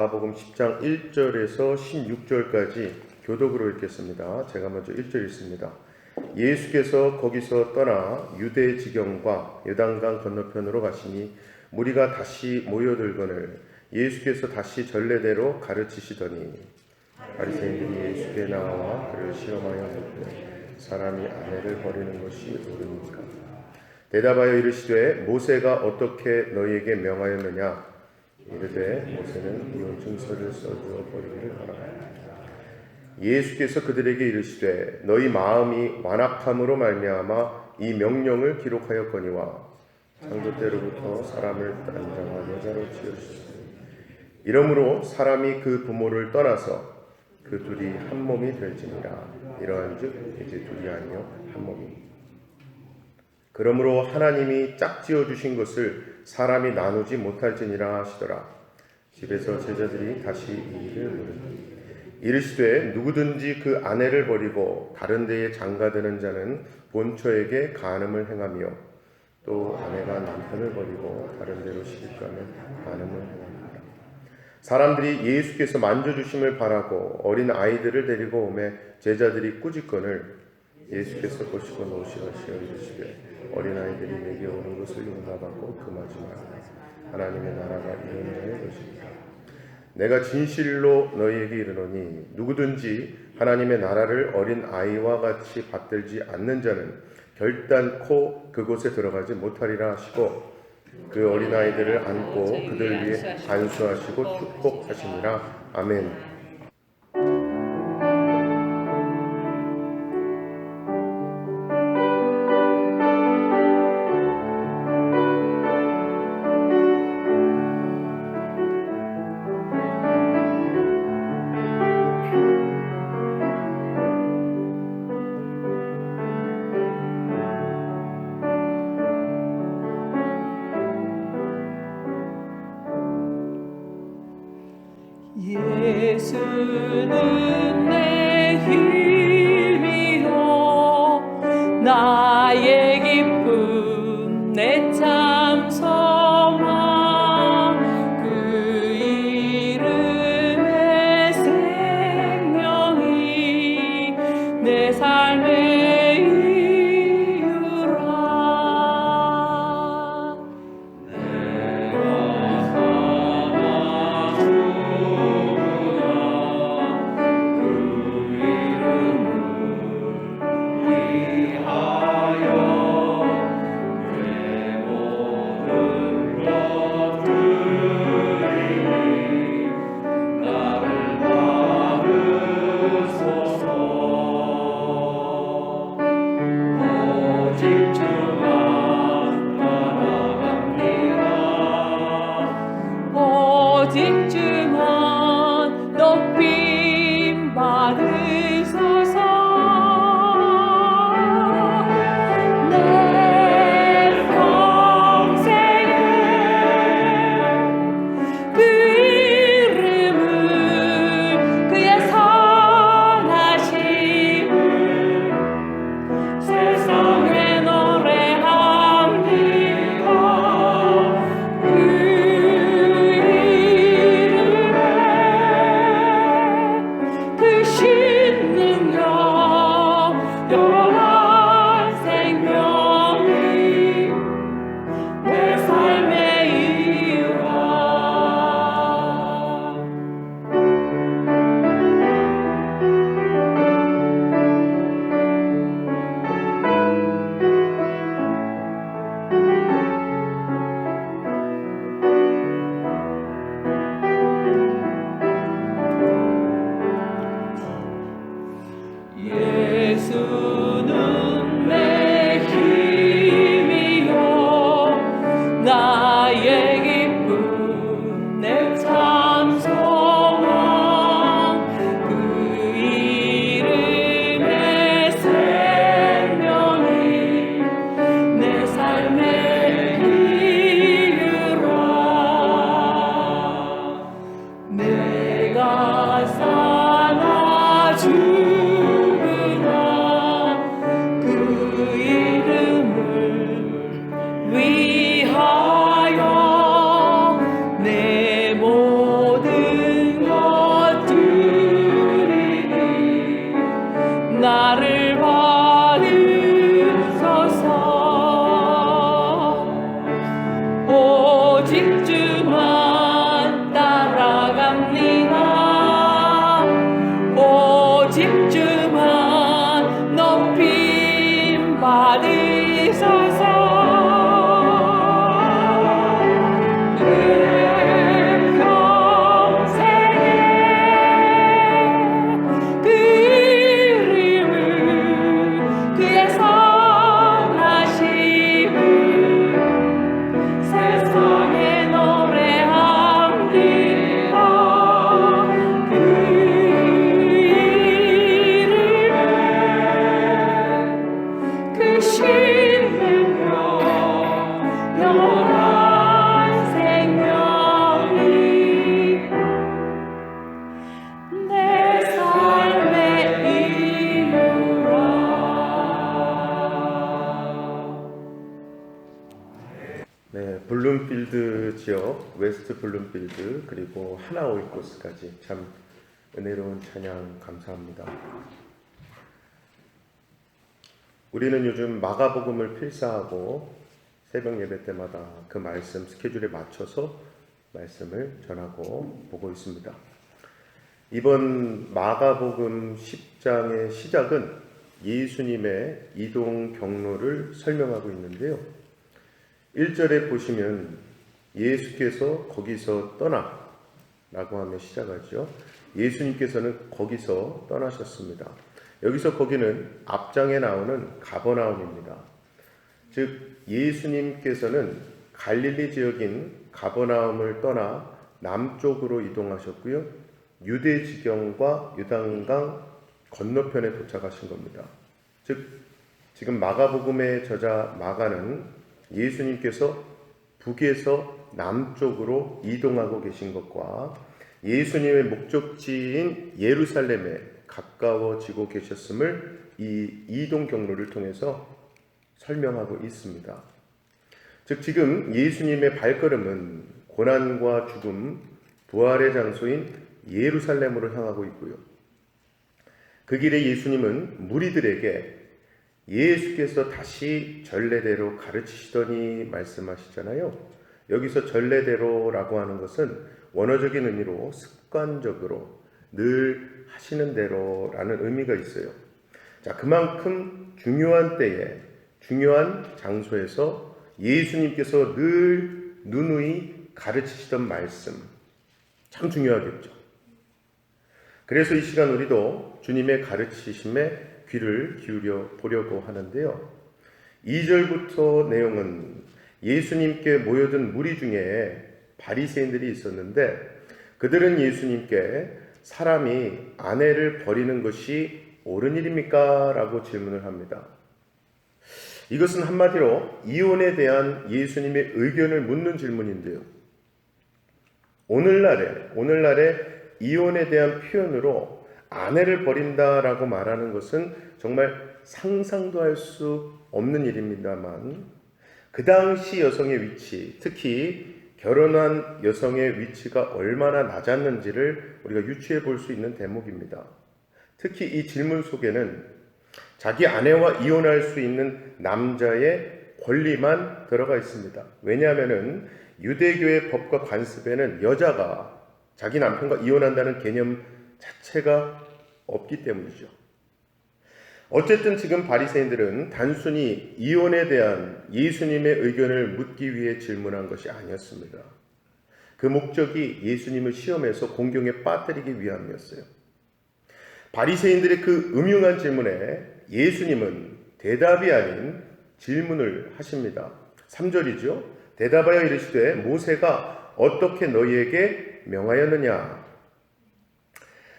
마가복음 10장 1절에서 16절까지 교독으로 읽겠습니다. 제가 먼저 1절 읽습니다. 예수께서 거기서 떠나 유대 지경과 요단강 건너편으로 가시니 무리가 다시 모여들거늘 예수께서 다시 전례대로 가르치시더니 바리새인들이 예수께 나와 그를 시험하여 묻되 사람이 아내를 버리는 것이 옳으니까 대답하여 이르시되 모세가 어떻게 너희에게 명하였느냐 이르되 모세는 이혼 증서를 써주어 버리기를 하라 예수께서 그들에게 이르시되 너희 마음이 완악함으로 말미암아 이 명령을 기록하였거니와 창조 때로부터 사람을 남자와 여자로 지으셨으니 이러므로 사람이 그 부모를 떠나서 그 둘이 한 몸이 될지니라. 이러한즉 이제 둘이 아니요 한 몸이 그러므로 하나님이 짝지어 주신 것을 사람이 나누지 못할지니라 하시더라 집에서 제자들이 다시 이 일을 물으니 이르시되 누구든지 그 아내를 버리고 다른 데에 장가드는 자는 본처에게 간음을 행하며 또 아내가 남편을 버리고 다른 데로 시집가면 간음을 행합니다. 사람들이 예수께서 만져주심을 바라고 어린 아이들을 데리고 오매 제자들이 꾸짖거늘 예수께서 보시고 노시하시어 이르시되 어린 아이들이 내게 오는 것을 용납하고 금하지 말라 하나님의 나라가 이런 자의 것입니다. 내가 진실로 너희에게 이르노니 누구든지 하나님의 나라를 어린 아이와 같이 받들지 않는 자는 결단코 그곳에 들어가지 못하리라 하시고 그 어린 아이들을 안고 그들 위해 간수하시고 축복하시니라 아멘. 블룸필드 그리고 하나오이코스까지 참 은혜로운 찬양 감사합니다. 우리는 요즘 마가복음을 필사하고 새벽 예배 때마다 그 말씀 스케줄에 맞춰서 말씀을 전하고 보고 있습니다. 이번 마가복음 10장의 시작은 예수님의 이동 경로를 설명하고 있는데요. 1절에 보시면 예수께서 거기서 떠나 라고 하며 시작하죠. 예수님께서는 거기서 떠나셨습니다. 여기서 거기는 앞장에 나오는 가버나움입니다. 즉 예수님께서는 갈릴리 지역인 가버나움을 떠나 남쪽으로 이동하셨고요. 유대 지경과 유단강 건너편에 도착하신 겁니다. 즉 지금 마가복음의 저자 마가는 예수님께서 북에서 남쪽으로 이동하고 계신 것과 예수님의 목적지인 예루살렘에 가까워지고 계셨음을 이 이동 경로를 통해서 설명하고 있습니다. 즉 지금 예수님의 발걸음은 고난과 죽음, 부활의 장소인 예루살렘으로 향하고 있고요. 그 길에 예수님은 무리들에게 예수께서 다시 전례대로 가르치시더니 말씀하시잖아요. 여기서 전례대로라고 하는 것은 원어적인 의미로 습관적으로 늘 하시는 대로라는 의미가 있어요. 자, 그만큼 중요한 때에 중요한 장소에서 예수님께서 늘 누누이 가르치시던 말씀 참 중요하겠죠. 그래서 이 시간 우리도 주님의 가르치심에 귀를 기울여 보려고 하는데요. 2절부터 내용은 예수님께 모여든 무리 중에 바리새인들이 있었는데 그들은 예수님께 사람이 아내를 버리는 것이 옳은 일입니까? 라고 질문을 합니다. 이것은 한마디로 이혼에 대한 예수님의 의견을 묻는 질문인데요. 오늘날에, 오늘날에 이혼에 대한 표현으로 아내를 버린다라고 말하는 것은 정말 상상도 할 수 없는 일입니다만 그 당시 여성의 위치, 특히 결혼한 여성의 위치가 얼마나 낮았는지를 우리가 유추해 볼 수 있는 대목입니다. 특히 이 질문 속에는 자기 아내와 이혼할 수 있는 남자의 권리만 들어가 있습니다. 왜냐하면은 유대교의 법과 관습에는 여자가 자기 남편과 이혼한다는 개념 자체가 없기 때문이죠. 어쨌든 지금 바리새인들은 단순히 이혼에 대한 예수님의 의견을 묻기 위해 질문한 것이 아니었습니다. 그 목적이 예수님을 시험해서 공경에 빠뜨리기 위함이었어요. 바리새인들의 그 음흉한 질문에 예수님은 대답이 아닌 질문을 하십니다. 3절이죠. 대답하여 이르시되 모세가 어떻게 너희에게 명하였느냐?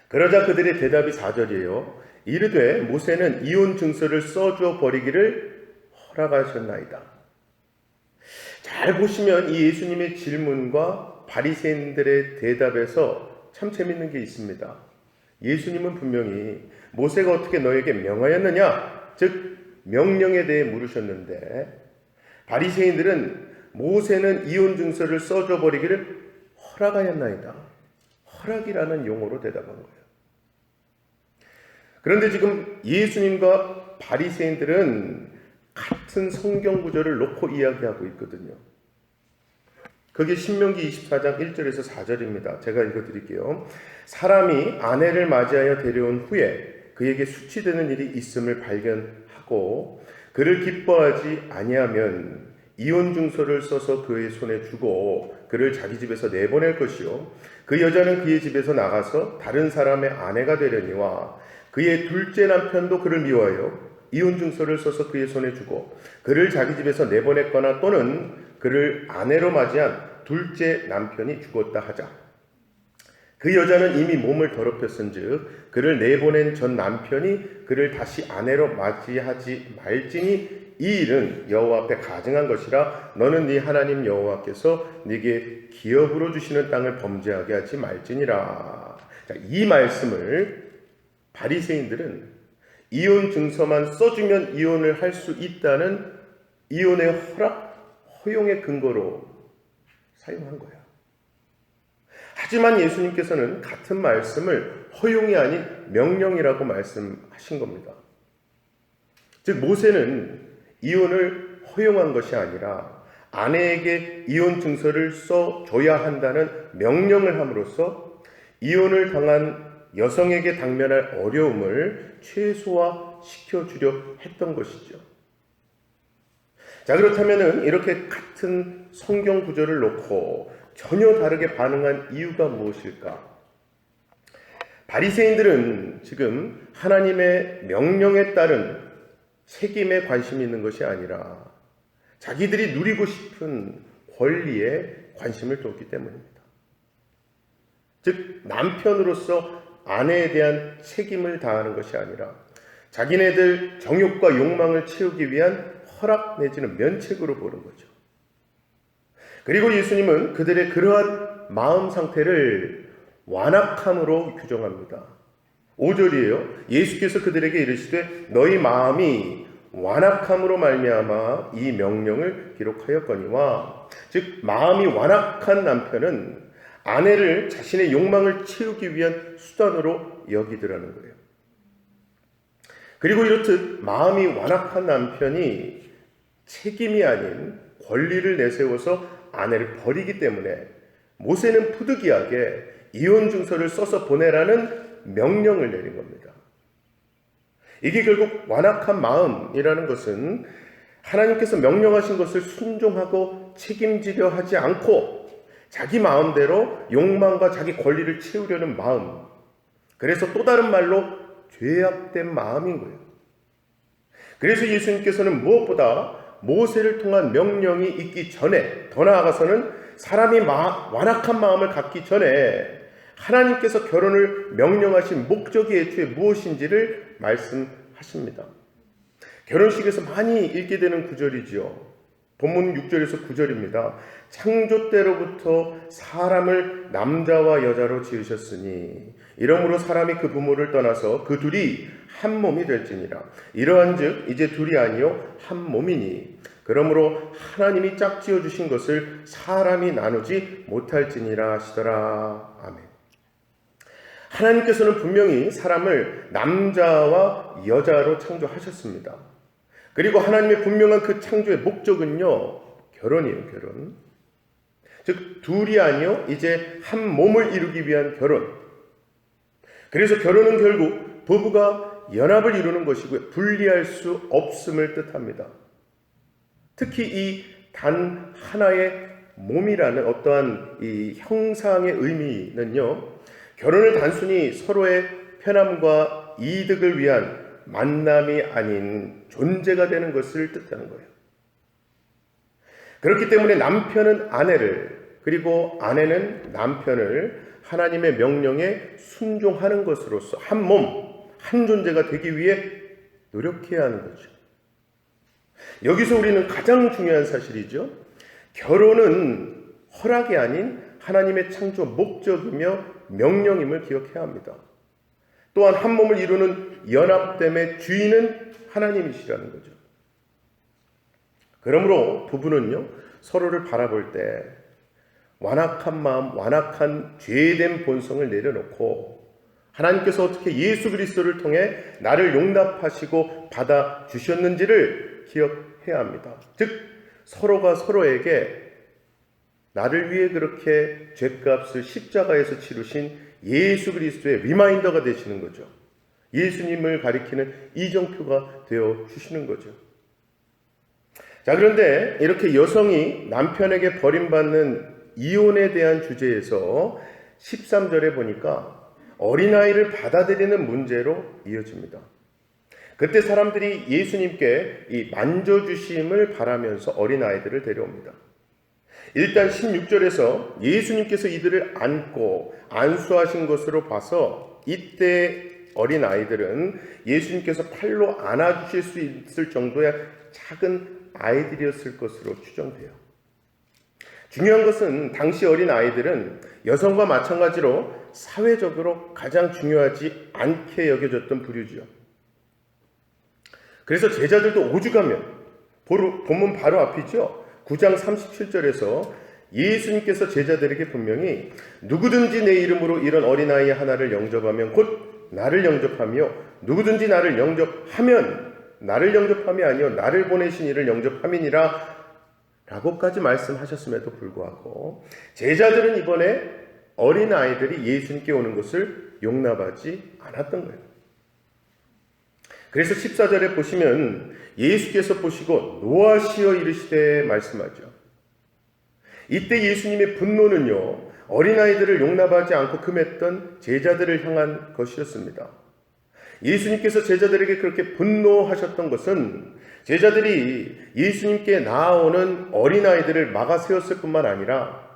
그러자 그들의 대답이 4절이에요. 이르되 모세는 이혼 증서를 써주어 버리기를 허락하셨나이다. 잘 보시면 이 예수님의 질문과 바리새인들의 대답에서 참 재밌는 게 있습니다. 예수님은 분명히 모세가 어떻게 너에게 명하였느냐, 즉 명령에 대해 물으셨는데 바리새인들은 모세는 이혼 증서를 써줘 버리기를 허락하였나이다. 허락이라는 용어로 대답한 거예요. 그런데 지금 예수님과 바리새인들은 같은 성경 구절을 놓고 이야기하고 있거든요. 그게 신명기 24장 1절에서 4절입니다. 제가 읽어 드릴게요. 사람이 아내를 맞이하여 데려온 후에 그에게 수치되는 일이 있음을 발견하고 그를 기뻐하지 아니하면 이혼 증서를 써서 그의 손에 주고 그를 자기 집에서 내보낼 것이요 그 여자는 그의 집에서 나가서 다른 사람의 아내가 되려니와 그의 둘째 남편도 그를 미워하여 이혼 증서를 써서 그의 손에 주고 그를 자기 집에서 내보냈거나 또는 그를 아내로 맞이한 둘째 남편이 죽었다 하자. 그 여자는 이미 몸을 더럽혔은즉 그를 내보낸 전 남편이 그를 다시 아내로 맞이하지 말지니 이 일은 여호와 앞에 가증한 것이라 너는 네 하나님 여호와께서 네게 기업으로 주시는 땅을 범죄하게 하지 말지니라. 자, 이 말씀을 바리새인들은 이혼 증서만 써주면 이혼을 할 수 있다는 이혼의 허락, 허용의 근거로 사용한 거야. 하지만 예수님께서는 같은 말씀을 허용이 아닌 명령이라고 말씀하신 겁니다. 즉 모세는 이혼을 허용한 것이 아니라 아내에게 이혼 증서를 써 줘야 한다는 명령을 함으로써 이혼을 당한 여성에게 당면할 어려움을 최소화시켜 주려 했던 것이죠. 자, 그렇다면은 이렇게 같은 성경 구절을 놓고 전혀 다르게 반응한 이유가 무엇일까? 바리새인들은 지금 하나님의 명령에 따른 책임에 관심이 있는 것이 아니라 자기들이 누리고 싶은 권리에 관심을 뒀기 때문입니다. 즉 남편으로서 아내에 대한 책임을 다하는 것이 아니라 자기네들 정욕과 욕망을 채우기 위한 허락 내지는 면책으로 보는 거죠. 그리고 예수님은 그들의 그러한 마음 상태를 완악함으로 규정합니다. 5절이에요. 예수께서 그들에게 이르시되 너희 마음이 완악함으로 말미암아 이 명령을 기록하였거니와 즉 마음이 완악한 남편은 아내를 자신의 욕망을 채우기 위한 수단으로 여기더라는 거예요. 그리고 이렇듯 마음이 완악한 남편이 책임이 아닌 권리를 내세워서 아내를 버리기 때문에 모세는 푸드기하게 이혼 증서를 써서 보내라는 명령을 내린 겁니다. 이게 결국 완악한 마음이라는 것은 하나님께서 명령하신 것을 순종하고 책임지려 하지 않고 자기 마음대로 욕망과 자기 권리를 채우려는 마음. 그래서 또 다른 말로 죄악된 마음인 거예요. 그래서 예수님께서는 무엇보다 모세를 통한 명령이 있기 전에 더 나아가서는 사람이 마, 완악한 마음을 갖기 전에 하나님께서 결혼을 명령하신 목적이 애초에 무엇인지를 말씀하십니다. 결혼식에서 많이 읽게 되는 구절이지요. 본문 6절에서 9절입니다. 창조 때로부터 사람을 남자와 여자로 지으셨으니 이러므로 사람이 그 부모를 떠나서 그 둘이 한 몸이 될지니라. 이러한즉 이제 둘이 아니요 한 몸이니 그러므로 하나님이 짝지어 주신 것을 사람이 나누지 못할지니라 하시더라. 아멘. 하나님께서는 분명히 사람을 남자와 여자로 창조하셨습니다. 그리고 하나님의 분명한 그 창조의 목적은요, 결혼이에요, 결혼. 즉, 둘이 아니요, 이제 한 몸을 이루기 위한 결혼. 그래서 결혼은 결국 부부가 연합을 이루는 것이고요, 분리할 수 없음을 뜻합니다. 특히 이 단 하나의 몸이라는 어떠한 이 형상의 의미는요, 결혼을 단순히 서로의 편함과 이득을 위한 만남이 아닌 존재가 되는 것을 뜻하는 거예요. 그렇기 때문에 남편은 아내를 그리고 아내는 남편을 하나님의 명령에 순종하는 것으로서 한 몸, 한 존재가 되기 위해 노력해야 하는 거죠. 여기서 우리는 가장 중요한 사실이죠. 결혼은 허락이 아닌 하나님의 창조 목적이며 명령임을 기억해야 합니다. 또한 한 몸을 이루는 연합됨의 주인은 하나님이시라는 거죠. 그러므로 부부는요, 서로를 바라볼 때 완악한 마음, 완악한 죄된 본성을 내려놓고 하나님께서 어떻게 예수 그리스도를 통해 나를 용납하시고 받아 주셨는지를 기억해야 합니다. 즉 서로가 서로에게 나를 위해 그렇게 죄값을 십자가에서 치르신 예수 그리스도의 리마인더가 되시는 거죠. 예수님을 가리키는 이정표가 되어 주시는 거죠. 자, 그런데 이렇게 여성이 남편에게 버림받는 이혼에 대한 주제에서 13절에 보니까 어린아이를 받아들이는 문제로 이어집니다. 그때 사람들이 예수님께 이 만져주심을 바라면서 어린아이들을 데려옵니다. 일단 16절에서 예수님께서 이들을 안고 안수하신 것으로 봐서 이때 어린 아이들은 예수님께서 팔로 안아주실 수 있을 정도의 작은 아이들이었을 것으로 추정돼요. 중요한 것은 당시 어린 아이들은 여성과 마찬가지로 사회적으로 가장 중요하지 않게 여겨졌던 부류지요. 그래서 제자들도 오죽하면 본문 바로 앞이죠. 9장 37절에서 예수님께서 제자들에게 분명히 누구든지 내 이름으로 이런 어린아이 하나를 영접하면 곧 나를 영접하며 누구든지 나를 영접하면 나를 영접함이 아니요 나를 보내신 이를 영접함이니라 라고까지 말씀하셨음에도 불구하고 제자들은 이번에 어린 아이들이 예수님께 오는 것을 용납하지 않았던 거예요. 그래서 14절에 보시면 예수께서 보시고 노하시어 이르시되 말씀하죠. 이때 예수님의 분노는요, 어린아이들을 용납하지 않고 금했던 제자들을 향한 것이었습니다. 예수님께서 제자들에게 그렇게 분노하셨던 것은 제자들이 예수님께 나아오는 어린아이들을 막아 세웠을 뿐만 아니라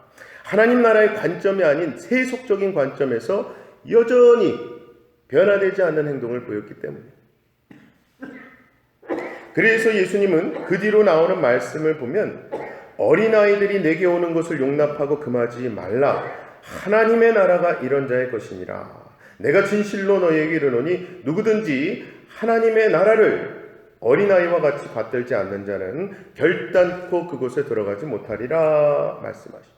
하나님 나라의 관점이 아닌 세속적인 관점에서 여전히 변화되지 않는 행동을 보였기 때문입니다. 그래서 예수님은 그 뒤로 나오는 말씀을 보면 어린아이들이 내게 오는 것을 용납하고 금하지 말라. 하나님의 나라가 이런 자의 것이니라. 내가 진실로 너희에게 이르노니 누구든지 하나님의 나라를 어린아이와 같이 받들지 않는 자는 결단코 그곳에 들어가지 못하리라 말씀하시죠.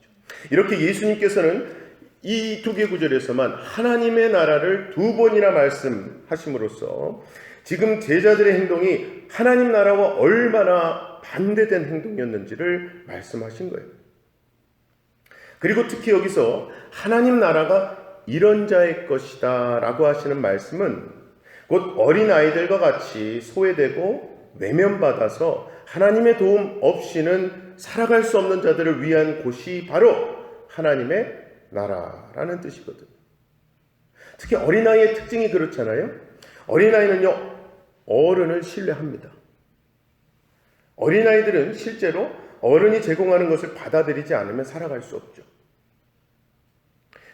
이렇게 예수님께서는 이 두 개 구절에서만 하나님의 나라를 두 번이나 말씀하심으로써 지금 제자들의 행동이 하나님 나라와 얼마나 반대된 행동이었는지를 말씀하신 거예요. 그리고 특히 여기서 하나님 나라가 이런 자의 것이다 라고 하시는 말씀은 곧 어린 아이들과 같이 소외되고 외면받아서 하나님의 도움 없이는 살아갈 수 없는 자들을 위한 곳이 바로 하나님의 나라라는 뜻이거든요. 특히 어린아이의 특징이 그렇잖아요. 어린아이는요, 어른을 신뢰합니다. 어린아이들은 실제로 어른이 제공하는 것을 받아들이지 않으면 살아갈 수 없죠.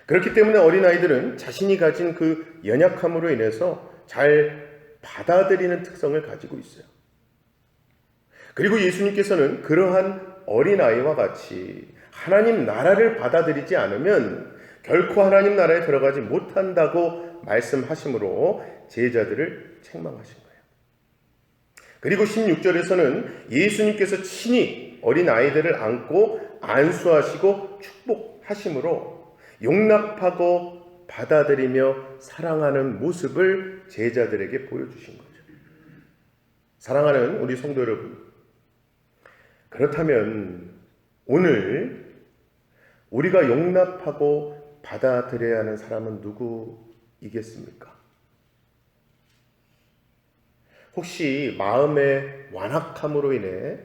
그렇기 때문에 어린아이들은 자신이 가진 그 연약함으로 인해서 잘 받아들이는 특성을 가지고 있어요. 그리고 예수님께서는 그러한 어린아이와 같이 하나님 나라를 받아들이지 않으면 결코 하나님 나라에 들어가지 못한다고 말씀하시므로 제자들을 거예요. 그리고 16절에서는 예수님께서 친히 어린 아이들을 안고 안수하시고 축복하심으로 용납하고 받아들이며 사랑하는 모습을 제자들에게 보여주신 거죠. 사랑하는 우리 성도 여러분, 그렇다면 오늘 우리가 용납하고 받아들여야 하는 사람은 누구이겠습니까? 혹시 마음의 완악함으로 인해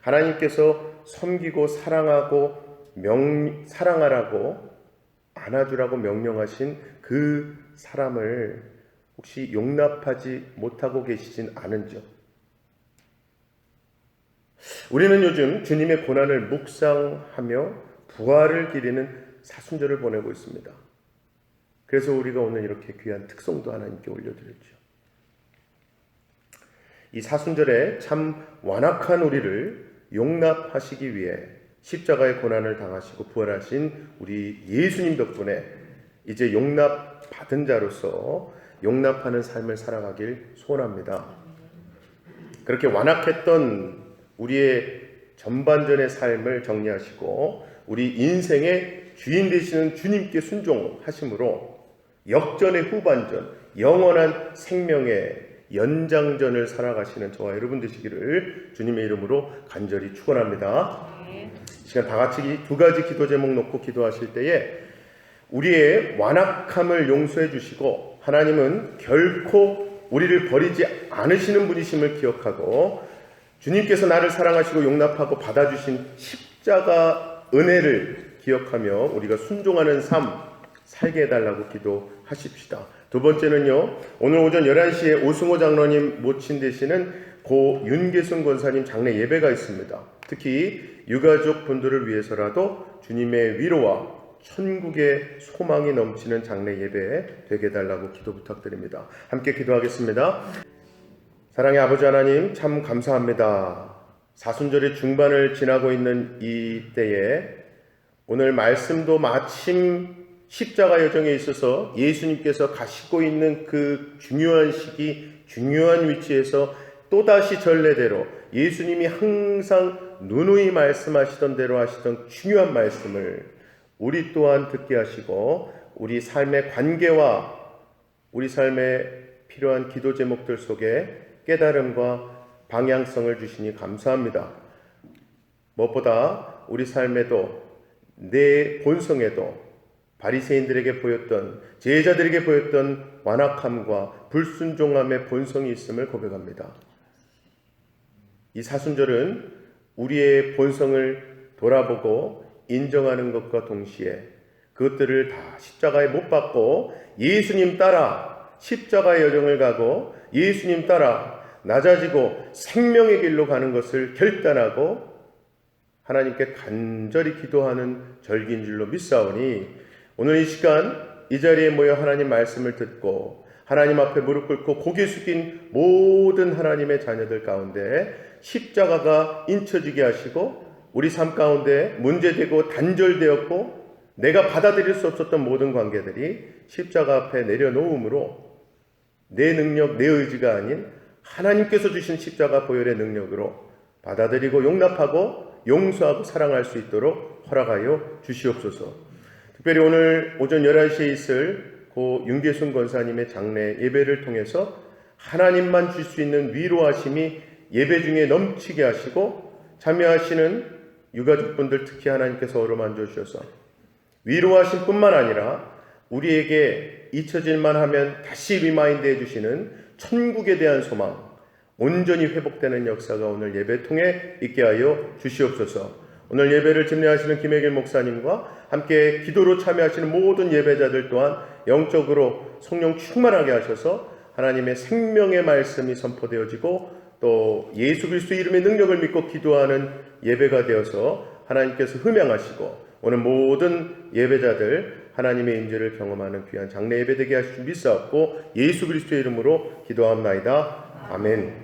하나님께서 섬기고 사랑하고 명, 사랑하라고 안아주라고 명령하신 그 사람을 혹시 용납하지 못하고 계시진 않은지요? 우리는 요즘 주님의 고난을 묵상하며 부활을 기리는 사순절을 보내고 있습니다. 그래서 우리가 오늘 이렇게 귀한 특송도 하나님께 올려드렸죠. 이 사순절에 참 완악한 우리를 용납하시기 위해 십자가의 고난을 당하시고 부활하신 우리 예수님 덕분에 이제 용납 받은 자로서 용납하는 삶을 살아가길 소원합니다. 그렇게 완악했던 우리의 전반전의 삶을 정리하시고 우리 인생의 주인 되시는 주님께 순종하심으로 역전의 후반전, 영원한 생명의 연장전을 살아가시는 저와 여러분 되시기를 주님의 이름으로 간절히 축원합니다. 이 시간 다 같이 이두 가지 기도 제목 놓고 기도하실 때에 우리의 완악함을 용서해 주시고 하나님은 결코 우리를 버리지 않으시는 분이심을 기억하고 주님께서 나를 사랑하시고 용납하고 받아주신 십자가 은혜를 기억하며 우리가 순종하는 삶 살게 해달라고 기도하십시다. 두 번째는요, 오늘 오전 11시에 오승호 장로님 모친 되시는 고 윤계순 권사님 장례 예배가 있습니다. 특히 유가족 분들을 위해서라도 주님의 위로와 천국의 소망이 넘치는 장례 예배 되게 해달라고 기도 부탁드립니다. 함께 기도하겠습니다. 사랑의 아버지 하나님 참 감사합니다. 사순절의 중반을 지나고 있는 이 때에 오늘 말씀도 마침 십자가 여정에 있어서 예수님께서 가시고 있는 그 중요한 시기, 중요한 위치에서 또다시 전례대로 예수님이 항상 누누이 말씀하시던 대로 하시던 중요한 말씀을 우리 또한 듣게 하시고 우리 삶의 관계와 우리 삶에 필요한 기도 제목들 속에 깨달음과 방향성을 주시니 감사합니다. 무엇보다 우리 삶에도 내 본성에도 바리새인들에게 보였던 제자들에게 보였던 완악함과 불순종함의 본성이 있음을 고백합니다. 이 사순절은 우리의 본성을 돌아보고 인정하는 것과 동시에 그것들을 다 십자가에 못 박고 예수님 따라 십자가의 여정을 가고 예수님 따라 낮아지고 생명의 길로 가는 것을 결단하고 하나님께 간절히 기도하는 절기인 줄로 믿사오니 오늘 이 시간 이 자리에 모여 하나님 말씀을 듣고 하나님 앞에 무릎 꿇고 고개 숙인 모든 하나님의 자녀들 가운데 십자가가 인쳐지게 하시고 우리 삶 가운데 문제되고 단절되었고 내가 받아들일 수 없었던 모든 관계들이 십자가 앞에 내려놓음으로 내 능력, 내 의지가 아닌 하나님께서 주신 십자가 보혈의 능력으로 받아들이고 용납하고 용서하고 사랑할 수 있도록 허락하여 주시옵소서. 특별히 오늘 오전 11시에 있을 고 윤계순 권사님의 장례 예배를 통해서 하나님만 줄 수 있는 위로하심이 예배 중에 넘치게 하시고 참여하시는 유가족분들 특히 하나님께서 어루만져 주셔서 위로하심 뿐만 아니라 우리에게 잊혀질만 하면 다시 리마인드 해주시는 천국에 대한 소망, 온전히 회복되는 역사가 오늘 예배 통해 있게 하여 주시옵소서. 오늘 예배를 집례하시는 김혜길 목사님과 함께 기도로 참여하시는 모든 예배자들 또한 영적으로 성령 충만하게 하셔서 하나님의 생명의 말씀이 선포되어지고 또 예수 그리스도 이름의 능력을 믿고 기도하는 예배가 되어서 하나님께서 흠양하시고 오늘 모든 예배자들 하나님의 임재를 경험하는 귀한 장례 예배 되게 하시기 믿사옵고 예수 그리스도의 이름으로 기도합나이다. 아멘.